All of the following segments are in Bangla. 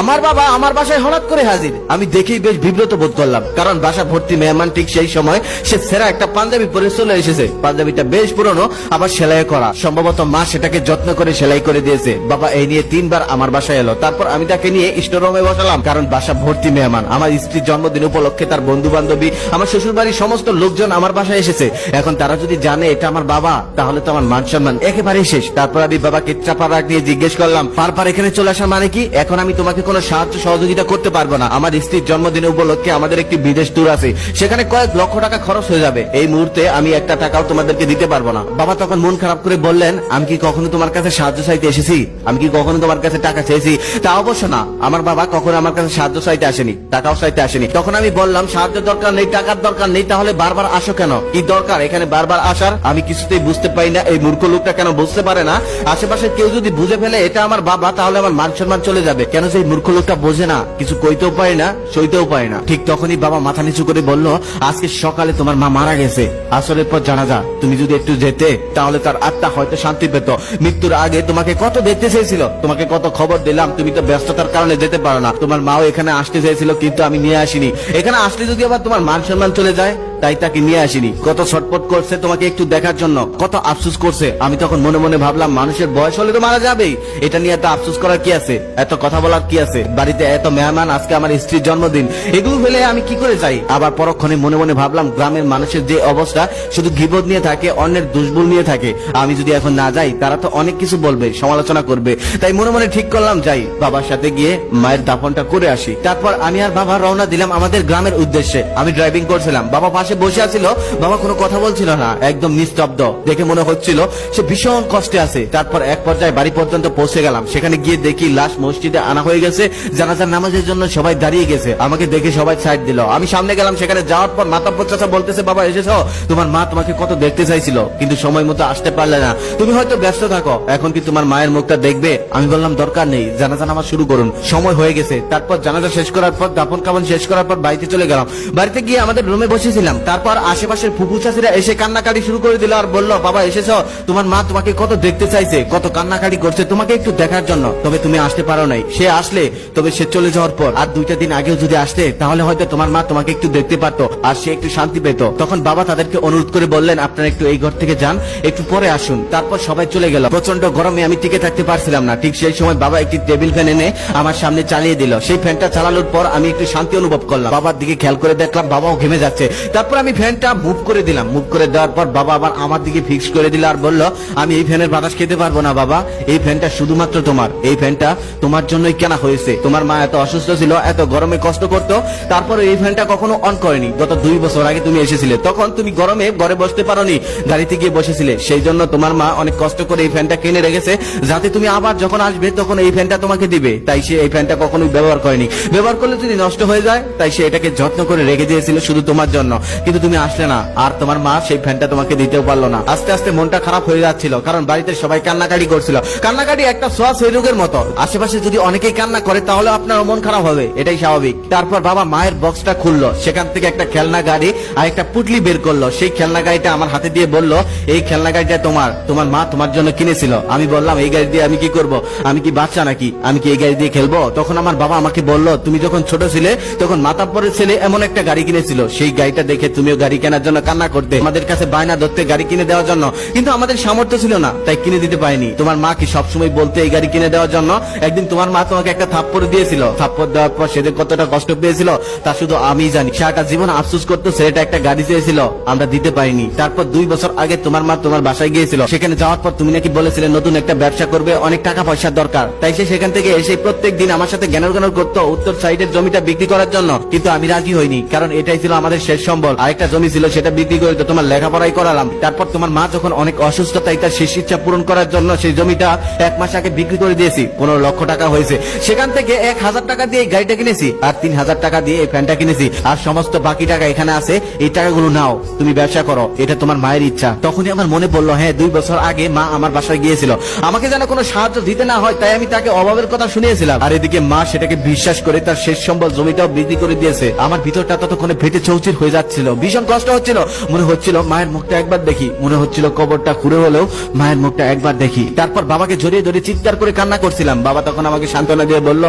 আমার বাবা আমার বাসায় হঠাৎ করে হাজির। আমি দেখেই বেশ বিব্রত বোধ করলাম, কারণ বাসা ভর্তি মেহমান ঠিক সেই সময় সে সেরা একটা পাঞ্জাবি পরে চলে এসেছে। পাঞ্জাবিটা বেশ পুরনো, আবার সেলাই করা। সম্ভবত মা সেটাকে যত্ন করে সেলাই করে দিয়েছে। বাবা এই নিয়ে তিনবার আমার বাসায় এলো। তারপর আমি তাকে নিয়ে স্টোরুমে বসালাম, কারণ বাসা ভর্তি মেহমান। আমার স্ত্রীর জন্মদিন উপলক্ষে তার বন্ধু বান্ধবী আমার শ্বশুর বাড়ির সমস্ত লোকজন আমার বাসায় এসেছে। এখন তারা যদি জানে এটা আমার বাবা, তাহলে তো আমার মান সম্মান একেবারেই শেষ। তারপর আমি বাবাকে চাপা রাখ দিয়ে জিজ্ঞেস করলাম, পারপার এখানে চলে আসার মানে কি? এখন আমি তোমাকে কোনো সাহায্য সহযোগিতা করতে পারব না। আমার স্ত্রীর জন্মদিন উপলক্ষে আমাদের একটি বিদেশ ট্যুর আছে। সেখানে কয়েক লক্ষ টাকা খরচ হয়ে যাবে। এই মুহূর্তে আমি একটা টাকাও তোমাদেরকে দিতে পারব না। বাবা তখন মন খারাপ করে বললেন, আমি কি কখনো তোমার কাছে সাহায্য চাইতে এসেছি? আমি কি কখনো তোমার কাছে টাকা চেয়েছি? তা অবশ্য না। আমার বাবা কখনো আমার কাছে সাহায্য চাইতে আসেনি। টাকাও চাইতে আসেনি। তখন আমি বললাম, সাহায্য দরকার নেই, টাকার দরকার নেই, তাহলে বারবার আসো কেন? কি দরকার? এখানে বারবার আসার? আমি কিছুতেই বুঝতে পারি না, এই মূর্খ লোকটা কেন বুঝতে পারে না? আশেপাশে কেউ যদি বুঝে ফেলে, এটা আমার বাবা, তাহলে আমার মান সম্মান চলে যাবে। কেন সেই মূর্খ লোকটা বোঝে না, কিছু কইতেও পারে না, সইতেও পারে না। ঠিক তখনই বাবা মাথা নিচু করে বলল, আজকে সকালে তোমার মা মারা গেছে। আসরের পর জানা যা তুমি যদি একটু যেতে, তাহলে তার আত্মা হয়তো শান্তি পেত। মৃত্যুর আগে তোমাকে কত দেখতে চেয়েছিল? তোমাকে কত খবর দিলাম, তুমি তো ব্যস্ততার কারণে যেতে পারো না। তোমার মাও এখানে আসতে চেয়েছিল, কিন্তু আমি নিয়ে আসিনি। এখানে আসলে যদি আবার তোমার মান সম্মান চলে যায় তাই তাকে নিয়ে আসিনি। কত ছটপট করছে তোমাকে একটু দেখার জন্য। কত আফসোস করছে। আমি তখন মনে মনে ভাবলাম, মানুষের বয়স হলে তো মারা যাবেই। এটা নিয়ে এত আফসোস করার কি আছে? এত কথা বলার কি আছে? বাড়িতে এত মেহমান, আজকে আমার স্ত্রীর জন্মদিন। এগুলো ফেলে আমি কি করে চাই? আবার পরক্ষণে মনে মনে ভাবলাম, গ্রামের মানুষের যে অবস্থা, শুধু গিবদ নিয়ে থাকে, অন্যের দুষ্বল নিয়ে থাকে। আমি যদি এখন না যাই, তারা তো অনেক কিছু বলবে, সমালোচনা করবে। তাই মনে মনে ঠিক করলাম, যাই, বাবার সাথে গিয়ে মায়ের দাফনটা করে আসি। তারপর আমি আর বাবা রওনা দিলাম আমাদের গ্রামের উদ্দেশ্যে। আমি ড্রাইভিং করছিলাম। বাবা পাশে বসে আছিল বাবা কোনো কথা বলছিল না, একদম নিস্তব্ধ। দেখে মনে হচ্ছিল সে ভীষণ কষ্টে আছে। তারপর এক পর্যায়ে বাড়ি পর্যন্ত পৌঁছে গেলাম। সেখানে গিয়ে দেখি লাশ মসজিদে আনা হয়ে গেছে। জানাজার নামাজের জন্য সবাই দাঁড়িয়ে গেছে। আমাকে দেখে সবাই সাইড দিল। আমি সামনে গেলাম, সেখানে যাওয়ার পর মাতা চাচা বলতেছে, বাবা, এসেছ? তোমার মা তোমাকে কত দেখতে চাইছিল, কিন্তু সময় মতো আসতে পারলে না। তুমি হয়তো ব্যস্ত থাকো। এখন কি তোমার মায়ের মুখটা দেখবে? আমি বললাম, দরকার নেই। জানাজা নামাজ শুরু করুন। সময় হয়ে গেছে। তারপর জানাজা শেষ করার পর দাপন কাপন শেষ করার পর বাড়িতে চলে গেলাম। বাড়িতে গিয়ে আমাদের রুমে বসেছিলাম। তারপর আশেপাশের ফুপু চাষিরা এসে কান্নাকাটি শুরু করে দিল আর বলল, বাবা, এসেছ? তোমার মা তোমাকে কত দেখতে চাইছে, কত কান্নাকাটি করছে। তোমাকে একটু দেখার জন্য। তবে তুমি আসতে পারো নাই। সে আসলে, তবে সে চলে যাওয়ার পর। আর দুইটা দিন আগেও যদি আসতে, তাহলে হয়তো তোমার মা তোমাকে একটু দেখতে পারতো আর সে একটু শান্তি পেত। তখন বাবা তাদেরকে অনুরোধ করে বললেন, আপনারা একটু এই ঘর থেকে যান, একটু পরে আসুন। তারপর সবাই চলে গেল। প্রচণ্ড গরমে আমি টিকে থাকতে পারছিলাম না। ঠিক সেই সময় বাবা একটি টেবিল ফ্যান এনে আমার সামনে চালিয়ে দিল। সেই ফ্যানটা চালানোর পর আমি একটু শান্তি অনুভব করলাম। বাবার দিকে খেয়াল করে দেখলাম বাবাও ঘেমে যাচ্ছে। তারপর আমি ফ্যানটা মুভ করে দিলাম। মুভ করে দেওয়ার পর বাবা আবার আমার দিকে ফিক্স করে দিল আর বলল, আমি এই ফ্যানের বাতাস খেতে পারব না বাবা। এই ফ্যানটা শুধুমাত্র তোমার। এই ফ্যানটা তোমার জন্যই কেনা হয়েছে। তোমার মা এত অসুস্থ ছিল, এত গরমে কষ্ট করতো। তারপরে এই ফ্যানটা কখনো অন করেনি। গত দুই বছর আগে তুমি এসেছিলে। তখন তুমি গরমে ঘরে বসতে পারোনি, গাড়িতে গিয়ে বসেছিলে। সেই জন্য তোমার মা অনেক কষ্ট করে এই ফ্যানটা কিনে রেখেছে। যাতে তুমি আবার যখন আসবে তখন এই ফ্যানটা তোমাকে দিবে। তাই সে এই ফ্যানটা কখনোই ব্যবহার করেনি। ব্যবহার করলে যদি নষ্ট হয়ে যায়, তাই সে এটাকে যত্ন করে রেখে দিয়েছিল শুধু তোমার জন্য। কিন্তু তুমি আসলে না। আর তোমার মা সেই ফ্যানটা তোমাকে দিতেও পারল না। আস্তে আস্তে মনটা খারাপ হয়ে যাচ্ছিল, কারণ বাড়িতে সবাই কান্নাকাটি করছিল। কান্নাকাটি একটা সেই রোগের মতো। আশেপাশে যদি অনেকেই কান্না করে, তাহলে আপনার মন খারাপ হবে। এটাই স্বাভাবিক। তারপর বাবা মায়ের বক্সটা খুললো। সেখান থেকে একটা খেলনা গাড়ি আর একটা পুটলি বের করল। সেই খেলনা গাড়িটা আমার হাতে দিয়ে বলল, এই খেলনা গাড়িটা তোমার। তোমার মা তোমার জন্য কিনেছিল। আমি বললাম, এই গাড়ি দিয়ে আমি কি করব? আমি কি বাচ্চা নাকি? আমি কি এই গাড়ি দিয়ে খেলব? তখন আমার বাবা আমাকে বলল, তুমি যখন ছোট ছিলে, তখন মাতা পরের ছেলে এমন একটা গাড়ি কিনেছিল। সেই গাড়িটা দেখে তুমিও গাড়ি কেনার জন্য কান্না করতে। আমাদের কাছে বায়না ধরতে গাড়ি কিনে দেওয়ার জন্য। কিন্তু আমাদের সামর্থ্য ছিল না, তাই কিনে দিতে পারিনি। তোমার মা কি সবসময় বলতে এই গাড়ি কিনে দেওয়ার জন্য? একদিন তোমার মা তোমাকে একটা থাপ্পড় দিয়েছিল। থাপ্পড় দেওয়ার পর সে যে কতটা কষ্ট পেয়েছিল, তা শুধু আমি জানি। সারাটা জীবন আফসোস করতো ছেলেটা একটা গাড়ি চেয়েছিল, আমরা দিতে পারিনি। তারপর দুই বছর আগে তোমার মা তোমার বাসায় গিয়েছিল। সেখানে যাওয়ার পর তুমি নাকি বলেছিলে, নতুন একটা ব্যবসা করবে, অনেক টাকা পয়সার দরকার। তাই সে সেখান থেকে এসে প্রত্যেক দিন আমার সাথে জ্ঞানের জ্ঞান করতো, উত্তর সাইডের জমিটা বিক্রি করার জন্য। কিন্তু আমি রাজি হইনি, কারণ এটাই ছিল আমাদের শেষ সম্বল। আরেকটা জমি ছিল, সেটা বিক্রি করে তো তোমার লেখাপড়াই করালাম। তারপর তোমার মা যখন অনেক অসুস্থ, তাই তার শেষ ইচ্ছা পূরণ করার জন্য সেই জমিটা এক মাস আগে বিক্রি করে দিয়েছি। পনেরো লক্ষ টাকা হয়েছে। সেখান থেকে এক হাজার টাকা দিয়ে গাড়িটা কিনেছি আর তিন হাজার টাকা দিয়ে এই ফ্যানটা কিনেছি। আর সমস্ত বাকি টাকা এখানে আছে। এই টাকাগুলো নাও, তুমি ব্যবসা করো। এটা তোমার মায়ের ইচ্ছা। তখনই আমার মনে পড়ল হ্যাঁ দুই বছর আগে মা আমার বাসায় গিয়েছিল। আমাকে যেন কোনো সাহায্য দিতে না হয়, তাই আমি তাকে অভাবের কথা শুনিয়েছিলাম। আর এদিকে মা সেটাকে বিশ্বাস করে তার শেষ সম্বল জমিটাও বিক্রি করে দিয়েছে। আমার ভিতরটা ততক্ষণে ফেটে চৌচির হয়ে যাচ্ছিল। ভীষণ কষ্ট হচ্ছিল। মনে হচ্ছিল, মায়ের মুখটা একবার দেখি। মনে হচ্ছিল কবরটা খুঁড়ে হলেও মায়ের মুখটা একবার দেখি। তারপর বাবাকে জড়িয়ে জড়িয়ে চিৎকার করে কান্না করছিলাম। বাবা তখন আমাকে সান্ত্বনা দিয়ে বলল,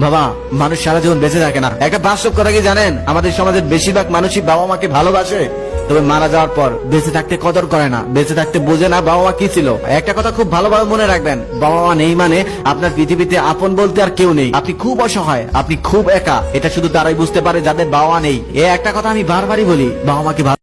বাবা, মানুষ সারা জীবন বেঁচে থাকে না। একটা বাস্তব কথা কি জানেন? আমাদের সমাজের বেশিরভাগ মানুষই বাবা মাকে ভালোবাসে। তবে মারা যাওয়ার পর বেঁচে থাকতে কদর করে না, বেঁচে থাকতে বোঝে না বাবা মা কি ছিল। একটা কথা খুব ভালোভাবে মনে রাখবেন বাবা মা নেই মানে আপনার পৃথিবীতে আপন বলতে আর কেউ নেই। আপনি খুব অসহায়, আপনি খুব একা, এটা শুধু তারাই বুঝতে পারে যাদের বাবা নেই। এ একটা কথা আমি বারবারই বলি বাবা মাকে